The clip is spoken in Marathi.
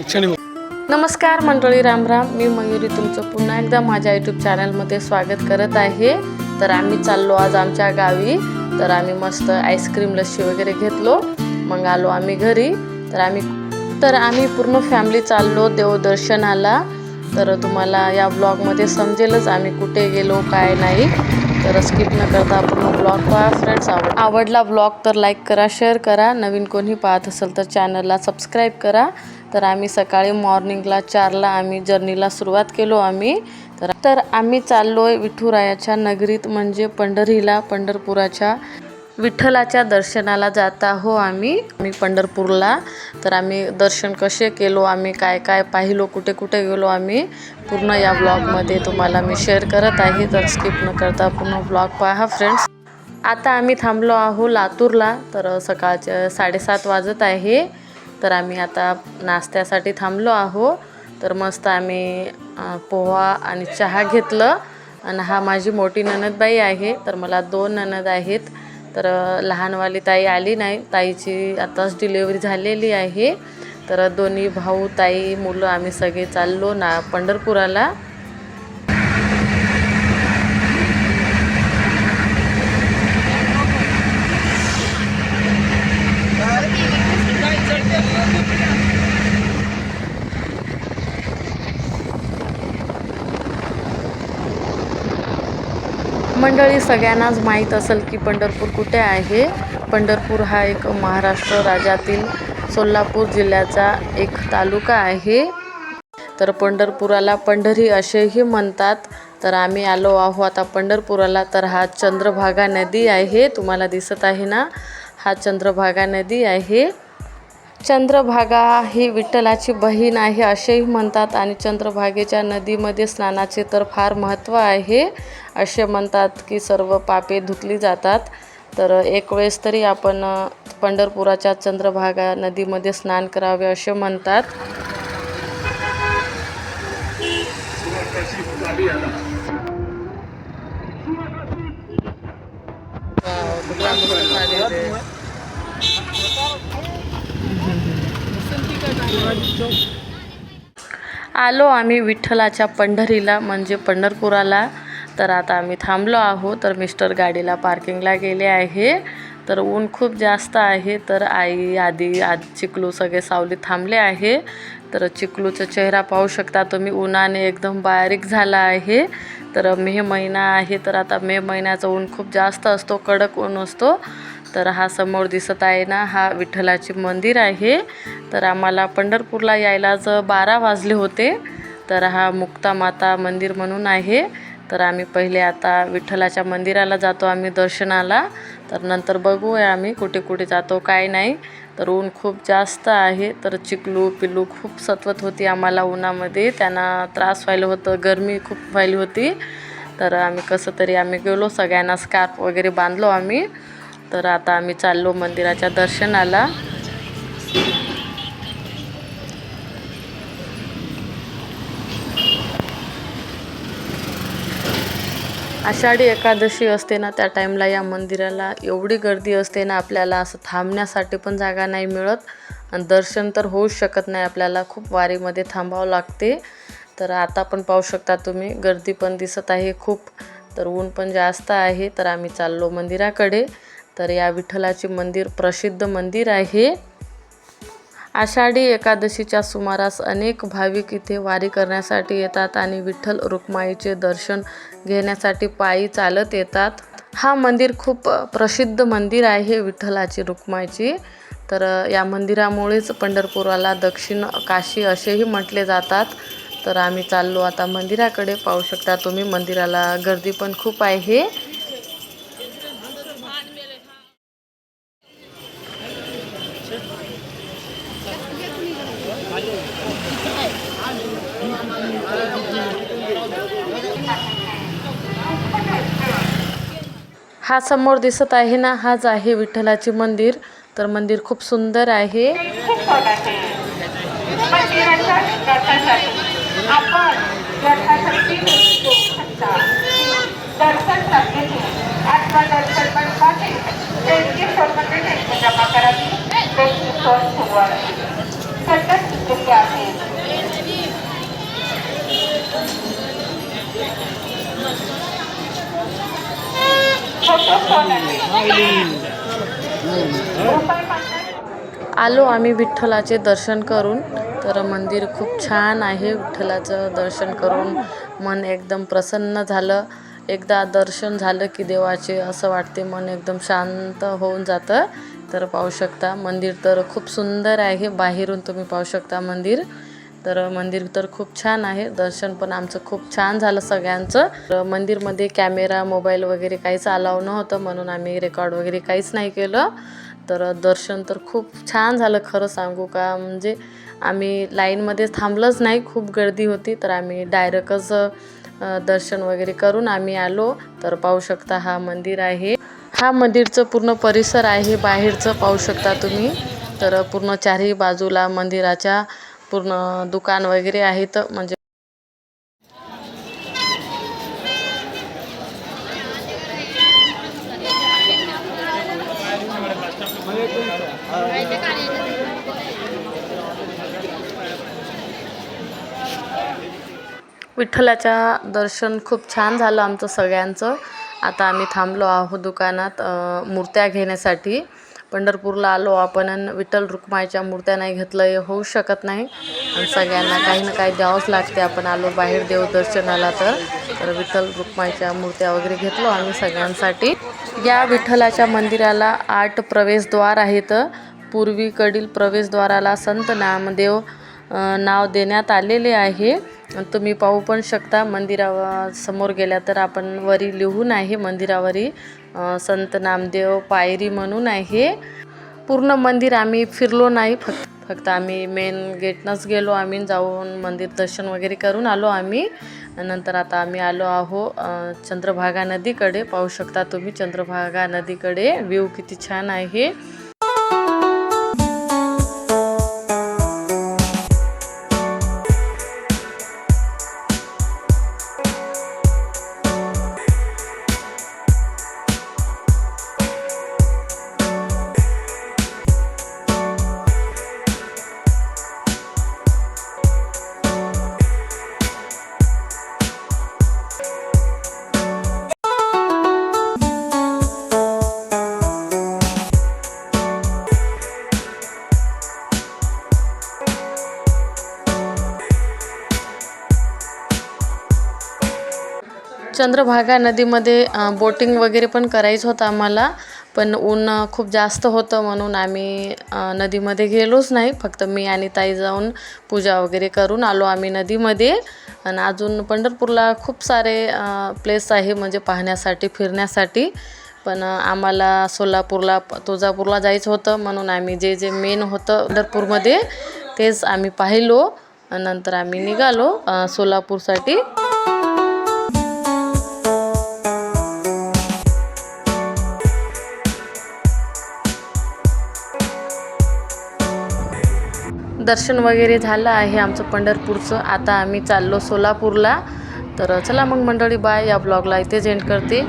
हो. नमस्कार मंडळी रामराम मी मयुरी तुमचं पुन्हा एकदा माझ्या यूट्यूब चॅनलमध्ये स्वागत करत आहे. तर आम्ही चाललो आज आमच्या गावी. तर आम्ही मस्त आईस्क्रीम लस्सी वगैरे घेतलो. मग आलो आम्ही घरी. तर आम्ही तर आम्ही पूर्ण फॅमिली चाललो देवदर्शनाला. तर तुम्हाला या ब्लॉगमध्ये समजेलच आम्ही कुठे गेलो काय नाही. तर स्किप न करता पूर्ण ब्लॉग पहा फ्रेंड्स आवड आवडला ब्लॉग तर लाईक करा शेअर करा. नवीन कोणी पाहत असेल तर चॅनलला सबस्क्राईब करा. तर आम्ही सकाळी मॉर्निंगला चारला आम्ही जर्नीला सुरुवात केलो आम्ही. तर तर आम्ही चाललो आहे विठुरायाच्या नगरीत म्हणजे पंढरीला पंढरपुराच्या विठ्ठलाच्या दर्शनाला जात आहो आम्ही. आम्ही पंढरपूरला. तर आम्ही दर्शन कसे केलो आम्ही काय काय पाहिलो कुठे कुठे गेलो आम्ही पूर्ण या ब्लॉगमध्ये तुम्हाला मी शेअर करत आहे. तर स्किप न करता पूर्ण ब्लॉग पहा फ्रेंड्स आता आम्ही थांबलो आहो लातूरला. तर सकाळच्या साडेसात वाजत आहे. तर आम्ही आता नाश्त्यासाठी थांबलो आहो. तर मस्त आम्ही पोहा आणि चहा घेतलं. आणि हा माझी मोठी ननदबाई आहे. तर मला दोन ननद आहेत. तर लहानवाली ताई आली नाही. ताईची आताच डिलेवरी झालेली आहे. तर दोन्ही भाऊ ताई मुलं आम्ही सगळे चाललो ना पंढरपुराला. मंडळी सगळ्यांनाच माहीत असेल की पंढरपूर कुठे आहे? पंढरपूर हा एक महाराष्ट्र राज्यातील सोलापूर जिल्ह्याचा एक तालुका आहे. तर पंढरपुराला पंढरी असेही म्हणतात. तर आम्ही आलो आहो आता पंढरपुराला. तर हा चंद्रभागा नदी आहे. तुम्हाला दिसत आहे ना? हा चंद्रभागा नदी आहे. चंद्रभागा ही विठ्ठलाची बहीण आहे असेही म्हणतात आणि चंद्रभागेच्या नदीमध्ये स्नानाचे तर फार महत्त्व आहे असे म्हणतात की सर्व पापे धुतली जातात. तर एक वेळेस तरी आपण पंढरपुराच्या चंद्रभागा नदीमध्ये स्नान करावे असे म्हणतात. आलो आम्ही विठ्ठलाच्या पंढरीला म्हणजे पंढरपुराला. तर आता आम्ही थांबलो आहो तर मिस्टर गाडीला पार्किंगला गेले आहे. तर ऊन खूप जास्त आहे तर आई आधी आज चिकलू सगळे सावलीत थांबले आहे. तर चिकलूचा चेहरा पाहू शकता तुम्ही उन्हाने एकदम बारीक झाला आहे. तर मे महिना आहे तर आता मे महिन्याचं ऊन खूप जास्त असतो कडक ऊन असतो. तर हा समोर दिसत आहे ना हा विठ्ठलाचे मंदिर आहे. तर आम्हाला पंढरपूरला यायलाच बारा वाजले होते. तर हा मुक्ता माता मंदिर म्हणून आहे. तर आम्ही पहिले आता विठ्ठलाच्या मंदिराला जातो आम्ही दर्शनाला. तर नंतर बघूया आम्ही कुठे कुठे जातो काय नाही. तर ऊन खूप जास्त आहे. तर चिकलू पिल्लू खूप सतवत होती आम्हाला उन्हामध्ये. त्यांना त्रास व्हायला होतं गरमी खूप व्हायली होती. तर आम्ही कसं तरी आम्ही गेलो सगळ्यांना स्कार्फ वगैरे बांधलो आम्ही. तर आता आम्ही चाललो मंदिराच्या दर्शनाला. आषाढी एकादशी असते ना त्या टाईमला या मंदिराला एवढी गर्दी असते ना आपल्याला असं थांबण्यासाठी पण जागा नाही मिळत आणि दर्शन तर होऊच शकत नाही आपल्याला खूप वारीमध्ये थांबावं लागते. तर आता पण पाहू शकता तुम्ही गर्दी पण दिसत आहे खूप तर ऊन पण जास्त आहे तर आम्ही चाललो मंदिराकडे. तर या विठ्ठलाचे मंदिर प्रसिद्ध मंदिर आहे. आषाढी एकादशीच्या सुमारास अनेक भाविक इथे वारी करण्यासाठी येतात आणि विठ्ठल रुक्माईचे दर्शन घेण्यासाठी पायी चालत येतात. हा मंदिर खूप प्रसिद्ध मंदिर आहे विठ्ठलाची रुक्माईची. तर या मंदिरामुळेच पंढरपुराला दक्षिण काशी असेही म्हटले जातात. तर आम्ही चाललो आता मंदिराकडे पाहू शकता तुम्ही मंदिराला गर्दी पण खूप आहे. हा समोर दिसत आहे ना हाच आहे विठ्ठलाचे मंदिर. तर मंदिर खूप सुंदर आहे. मंदिराच्या दर्शनासाठी आपण यथाशक्ती करू शकता दर्शन रात्रीचे अथवा दर्शन मंडपाचे देणगी सोडमध्ये देणगी जमा करावी देणगी सोड सुरू आहे संत आहे फोटो सोनंदी रुपये पन्नास आलो आम्ही विठ्ठलाचे दर्शन करून. तर मंदिर खूप छान आहे विठ्ठलाचं दर्शन करून. मन एकदम प्रसन्न झालं. एकदा दर्शन झालं की देवाचे असं वाटते मन एकदम शांत होऊन जातं. तर पाहू शकता मंदिर तर खूप सुंदर आहे. बाहेरून तुम्ही पाहू शकता मंदिर. तर मंदिर तर खूप छान आहे. दर्शन पण आमचं खूप छान झालं सगळ्यांचं. तर मंदिरमध्ये कॅमेरा मोबाईल वगैरे काहीच अलाव नव्हतं म्हणून आम्ही रेकॉर्ड वगैरे काहीच नाही केलं. तर दर्शन तर खूप छान झालं खरं सांगू का? म्हणजे आम्ही लाईनमध्ये थांबलंच नाही. खूप गर्दी होती. तर आम्ही डायरेक्टच दर्शन वगैरे करून आम्ही आलो. तर पाहू शकता हा मंदिर आहे. हा मंदिरचं पूर्ण परिसर आहे. बाहेरचं पाहू शकता तुम्ही. तर पूर्ण चारही बाजूला मंदिराच्या पूर्ण दुकान वगैरे आहेत म्हणजे विठ्ठलाच्या दर्शन खूप छान झालं आमचं सगळ्यांचं. आता आम्ही थांबलो आहोत दुकानात मूर्त्या घेण्यासाठी. पंढरपूरला आलो आपण अन् विठ्ठल रुक्माईच्या मूर्त्या नाही घेतलं हे होऊ शकत नाही. आणि सगळ्यांना काही ना काही द्यावंच लागते. आपण आलो बाहेर देवदर्शनाला तर. तर विठ्ठल रुक्माईच्या मूर्त्या वगैरे घेतलो आम्ही सगळ्यांसाठी. या विठ्ठलाच्या मंदिराला आठ प्रवेशद्वार आहेत. पूर्वीकडील प्रवेशद्वाराला संत नामदेव नाव देण्यात आलेले आहे. तुम्ही पाहू पण शकता मंदिरा समोर गेल्या तर आपण वरी लिहून आहे मंदिरावरी. संत नामदेव पायरी म्हणून आहे. पूर्ण मंदिर आम्ही फिरलो नाही फक्त फक्त आम्ही मेन गेटनंच गेलो आम्ही जाऊन मंदिर दर्शन वगैरे करून आलो आम्ही. नंतर आता आम्ही आलो आहो चंद्रभागा नदीकडे. पाहू शकता तुम्ही चंद्रभागा नदीकडे. व्ह्यू किती छान आहे. चंद्रभागा नदीमध्ये बोटिंग वगैरे पण करायचं होतं आम्हाला. पण ऊन खूप जास्त होतं म्हणून आम्ही नदीमध्ये गेलोच नाही. फक्त मी आणि ताई जाऊन पूजा वगैरे करून आलो आम्ही नदीमध्ये. आणि अजून पंढरपूरला खूप सारे प्लेस आहे म्हणजे पाहण्यासाठी फिरण्यासाठी. पण आम्हाला सोलापूरला तुळजापूरला जायचं होतं म्हणून आम्ही जे जे मेन होतं पंढरपूरमध्ये तेच आम्ही पाहिलो. नंतर आम्ही निघालो सोलापूरसाठी. दर्शन वगैरे झालं आहे आमचं पंढरपूरचं. आता आम्ही चाललो सोलापूरला. तर चला मग मंडळी बाय या ब्लॉगला इथेच एंड करते.